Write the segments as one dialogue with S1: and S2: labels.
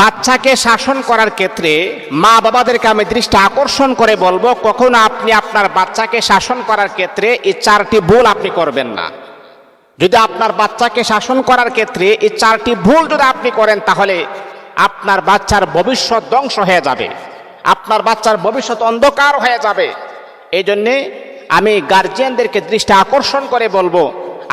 S1: বাচ্চাকে শাসন করার ক্ষেত্রে মা বাবাদেরকে আমি দৃষ্টি আকর্ষণ করে বলব, কখনো আপনি আপনার বাচ্চাকে শাসন করার ক্ষেত্রে এই চারটি ভুল আপনি করবেন না। যদি আপনার বাচ্চাকে শাসন করার ক্ষেত্রে এই চারটি ভুল যদি আপনি করেন, তাহলে আপনার বাচ্চার ভবিষ্যৎ ধ্বংস হয়ে যাবে। আপনার বাচ্চার ভবিষ্যৎ অন্ধকার হয়ে যাবে। এই জন্যে আমি গার্জিয়ানদেরকে দৃষ্টি আকর্ষণ করে বলব,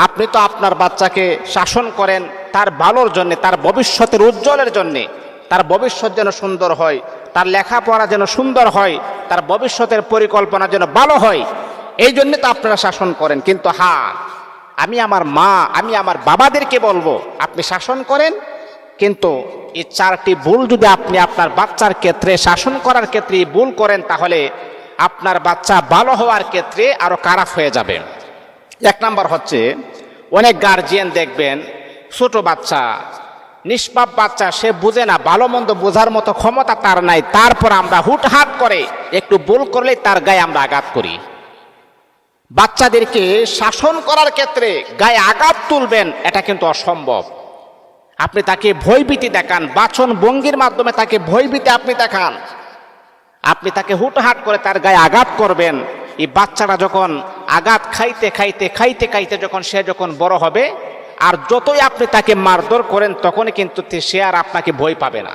S1: আপনি তো আপনার বাচ্চাকে শাসন করেন তার ভালোর জন্যে, তার ভবিষ্যতের উজ্জ্বলের জন্যে। তার ভবিষ্যৎ যেন সুন্দর হয়, তার লেখাপড়া যেন সুন্দর হয়, তার ভবিষ্যতের পরিকল্পনা যেন ভালো হয়, এই জন্য তো আপনারা শাসন করেন। কিন্তু হ্যাঁ আমি আমার মা, আমি আমার বাবাদেরকে বলব, আপনি শাসন করেন, কিন্তু এই চারটি ভুল যদি আপনি আপনার বাচ্চার ক্ষেত্রে, শাসন করার ক্ষেত্রে ভুল করেন, তাহলে আপনার বাচ্চা ভালো হওয়ার ক্ষেত্রে আরও খারাপ হয়ে যাবে। এক নাম্বার হচ্ছে, অনেক গার্জিয়ান দেখবেন, ছোট বাচ্চা নিষ্পাপ বাচ্চা, সে বুঝে না, ভালো মন্দ বোঝার মতো ক্ষমতা তার নাই। তারপর আমরা হুটহাট করে একটু ভুল করলে তার গায়ে আমরা আঘাত করি। বাচ্চাদেরকে শাসন করার ক্ষেত্রে গায়ে আঘাত তুলবেন, এটা কিন্তু অসম্ভব। আপনি তাকে ভয়ভীতি দেখান, বাচন ভঙ্গির মাধ্যমে তাকে ভয়ভীতি আপনি দেখান। আপনি তাকে হুটহাট করে তার গায়ে আঘাত করবেন। এই বাচ্চারা যখন আঘাত খাইতে খাইতে খাইতে খাইতে যখন সে যখন বড় হবে আর যতই আপনি তাকে মারধর করেন, তখনই কিন্তু সে আর আপনাকে ভয় পাবে না।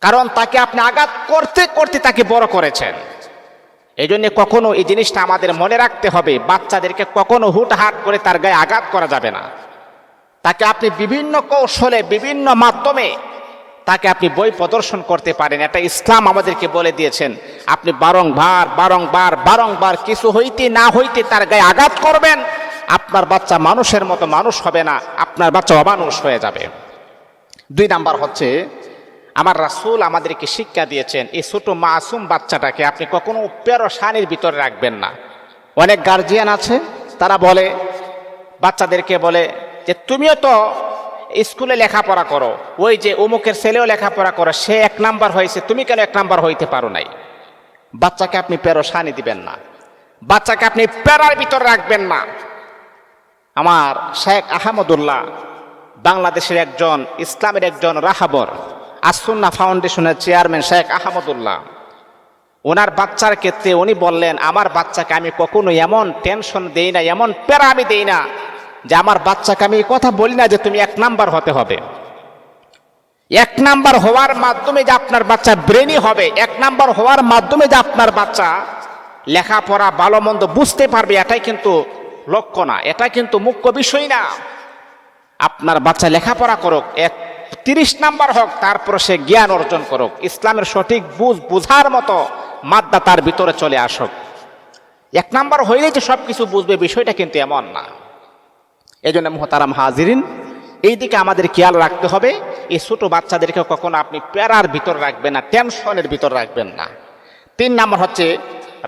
S1: কারণ তাকে আপনি আঘাত করতে করতে তাকে বড় করেছেন। এই জন্য কখনো এই জিনিসটা আমাদের মনে রাখতে হবে। বাচ্চাদেরকে কখনো হুটহাট করে তার গায়ে আঘাত করা যাবে না। তাকে আপনি বিভিন্ন কৌশলে, বিভিন্ন মাধ্যমে তাকে আপনি বই প্রদর্শন করতে পারেন। এটা ইসলাম আমাদেরকে বলে দিয়েছেন। আপনি বারংবার বারংবার বারংবার কিছু হইতে না হইতে তার গায়ে আঘাত করবেন। আপনার বাচ্চা মানুষের মতো মানুষ হবে না, আপনার বাচ্চা অমানুষ হয়ে যাবে। দুই নাম্বার হচ্ছে, আমার রাসুল আমাদেরকে শিক্ষা দিয়েছেন, এই ছোট মাসুম বাচ্চাটাকে আপনি কখনো পেরোসানির ভিতরে রাখবেন না। অনেক গার্জিয়ান আছে, তারা বলে, বাচ্চাদেরকে বলে যে, তুমিও তো স্কুলে লেখাপড়া করো, ওই যে অমুকের ছেলেও লেখাপড়া করো, সে এক নাম্বার হয়েছে, তুমি কেন এক নাম্বার হইতে পারো নাই? বাচ্চাকে আপনি পেরোসানি দিবেন না। বাচ্চাকে আপনি প্যারার ভিতরে রাখবেন না। আমার শেখ আহমদুল্লাহ বাংলাদেশের একজন, ইসলামের একজন রাহাবর আসুন্না ফাউন্ডেশনের চেয়ারম্যান শেখ আহমদুল্লাহ। ওনার বাচ্চার ক্ষেত্রে উনি বললেন, আমার বাচ্চাকে আমি কখনো এমন টেনশন দেই না, এমন প্যারা আমি দেই না যে আমার বাচ্চাকে আমি কথা বলি না যে তুমি এক নাম্বার হতে হবে। এক নাম্বার হওয়ার মাধ্যমে যে আপনার বাচ্চা ব্রেনি হবে, এক নাম্বার হওয়ার মাধ্যমে যে আপনার বাচ্চা লেখাপড়া ভালো মন্দ বুঝতে পারবে, এটাই কিন্তু লক্ষ্য না, এটা কিন্তু মুখ্য বিষয় না। আপনার বাচ্চা লেখাপড়া করুক, এক তিরিশ নাম্বার হোক, তারপরে সে জ্ঞান অর্জন করুক, ইসলামের সঠিক বুঝ বুঝার মতো মাদ্দা তার ভিতরে চলে আসুক। এক নাম্বার হইলে যে সব কিছু বুঝবে, বিষয়টা কিন্তু এমন না। এই জন্য মোহতারাম হাজিরিন এই দিকে আমাদের খেয়াল রাখতে হবে, এই ছোট বাচ্চাদেরকে কখনো আপনি প্যারার ভিতর রাখবেন না, টেনশনের ভিতর রাখবেন না। তিন নাম্বার হচ্ছে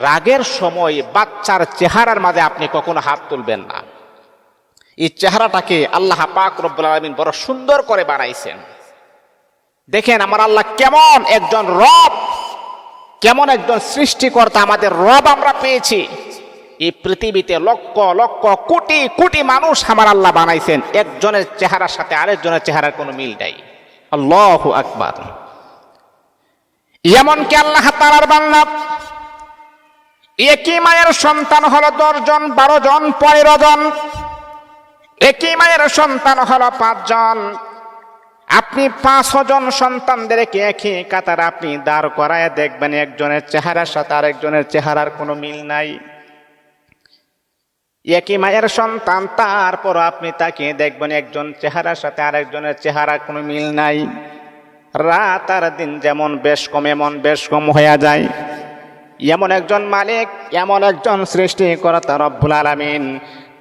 S1: রাগের সময় বাচ্চার চেহারার মাঝে আপনি কখনো হাত তুলবেন না। এই চেহারাটাকে আল্লাহ পাক রব্বুল আলমিন বড় সুন্দর করে বানাইছেন। দেখেন আমার আল্লাহ কেমন একজন রব, কেমন একজন সৃষ্টিকর্তা আমাদের রব আমরা পেয়েছি। এই পৃথিবীতে লক্ষ লক্ষ, কোটি কোটি মানুষ আমার আল্লাহ বানাইছেন। একজনের চেহারার সাথে আরেকজনের চেহারার কোনো মিল নাই। আল্লাহ আকবার। এমনকি আল্লাহ তালার বান্না একই মায়ের সন্তান হলো দশজন বারো জন পনেরো জন একই মায়ের সন্তান হলো পাঁচজন। আপনি পাঁচ জন সন্তানদেরকে একই কাতার আপনি দাঁড় করায় দেখবেন একজনের চেহারার সাথে আরেকজনের চেহারার কোনো মিল নাই। একই মায়ের সন্তান, তারপর আপনি তাকে দেখবেন একজন চেহারার সাথে আরেকজনের চেহারার কোনো মিল নাই। রাত আর দিন যেমন বেশ কম, এমন বেশ কম হয়ে যায়। এমন একজন মালিক, এমন একজন সৃষ্টি সৃষ্টিকর্তা রব্বুল আলামিন।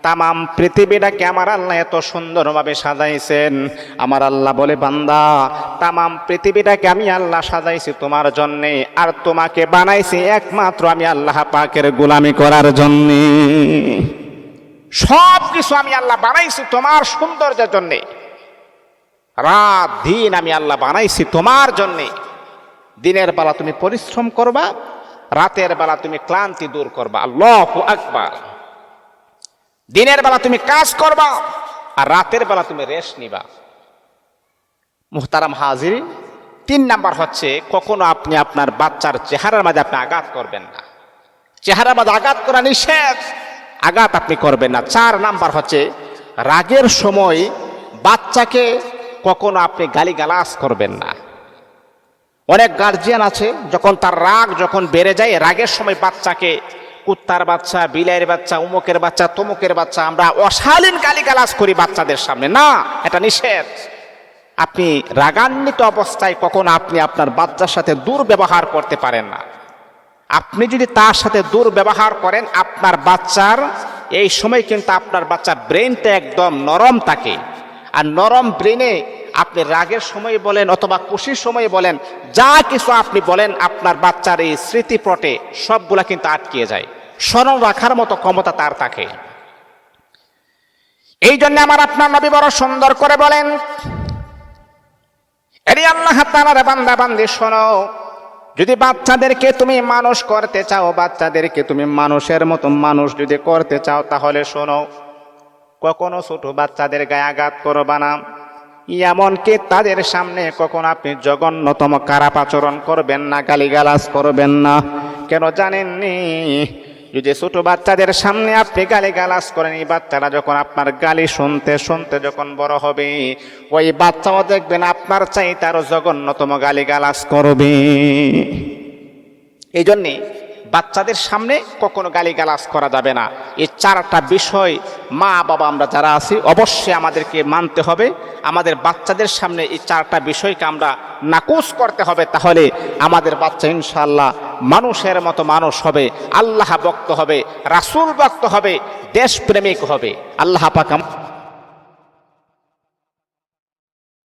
S1: তামাম পৃথিবীটাকে আমার আল্লাহ এত সুন্দরভাবে সাজাইছেন। আমার আল্লাহ বলে, বান্দা, তামাম পৃথিবীটাকে আমি আল্লাহ সাজাইছি তোমার জন্যে, আর তোমাকে বানাইছি একমাত্র আমি আল্লাহ পাকের গোলামি করার জন্যে। সব কিছু আমি আল্লাহ বানাইছি তোমার সৌন্দর্যের জন্যে। রাত দিন আমি আল্লাহ বানাইছি তোমার জন্যে। দিনের বেলা তুমি পরিশ্রম করবা রাতের বেলা তুমি ক্লান্তি দূর করবা। আল্লাহ আকবার। দিনের বেলা তুমি কাজ করবা আর রাতের বেলা তুমি রেস্ট নিবা। মুহতারাম হাজির তিন নাম্বার হচ্ছে কখনো আপনি আপনার বাচ্চার চেহারার মাঝে আপনি আঘাত করবেন না। চেহারার মাঝে আঘাত করা নিষেধ, আঘাত আপনি করবেন না। চার নাম্বার হচ্ছে রাগের সময় বাচ্চাকে কখনো আপনি গালিগালাজ করবেন না। অনেক গার্জিয়ান আছে, যখন তার রাগ যখন বেড়ে যায়, রাগের সময় বাচ্চাকে, কুত্তার বাচ্চা বিলাইয়ের বাচ্চা, উমুকের বাচ্চা, তমুকের বাচ্চা, আমরা অশালীন গালিগালাজ করি বাচ্চাদের সামনে। না, এটা নিষেধ। আপনি রাগান্বিত অবস্থায় কখন আপনি আপনার বাচ্চার সাথে দুর্ব্যবহার করতে পারেন না। আপনি যদি তার সাথে দুর্ব্যবহার করেন, আপনার বাচ্চার, এই সময় কিন্তু আপনার বাচ্চার ব্রেনটা একদম নরম থাকে। আর নরম ব্রেনে আপনি রাগের সময় বলেন অথবা খুশির সময় বলেন, যা কিছু আপনি বলেন আপনার বাচ্চার এই স্মৃতিপটে সবগুলা কিন্তু আটকিয়ে যায়। স্মরণ রাখার মতো ক্ষমতা তার থাকে। এই জন্য আমার আপনার নবী বড় সুন্দর করে বলেন, এরি আল্লাহ তালার বান্দা বান্দি শোনো, যদি বাচ্চাদেরকে তুমি মানুষ করতে চাও, বাচ্চাদেরকে তুমি মানুষের মতো মানুষ যদি করতে চাও, তাহলে শোনো, কখনো ছোট বাচ্চাদের গায়ে আঘাত করবা না। এমনকি তাদের সামনে কখন আপনি জঘন্যতম খারাপ আচরণ করবেন না, গালিগালাজ করবেন না, কেন জানেননি? যদি ছোট বাচ্চাদের সামনে আপনি গালি গালাজ করেন, এই বাচ্চারা যখন আপনার গালি শুনতে শুনতে যখন বড় হবে, ওই বাচ্চাও দেখবেন আপনার চাই তারও জঘন্যতম গালি গালাজ করবে। এই জন্যে বাচ্চাদের সামনে কখনো গালিগালাজ করা যাবে না। এই চারটা বিষয় মা, বাবা আমরা যারা আছি, অবশ্যই আমাদেরকে মানতে হবে। আমাদের বাচ্চাদের সামনে এই চারটা বিষয়কে আমরা নাকুচ করতে হবে, তাহলে আমাদের বাচ্চা ইনশাল্লাহ মানুষের মতো মানুষ হবে, আল্লাহ ভক্ত হবে, রাসূল ভক্ত হবে, দেশপ্রেমিক হবে। আল্লাহ পাকাম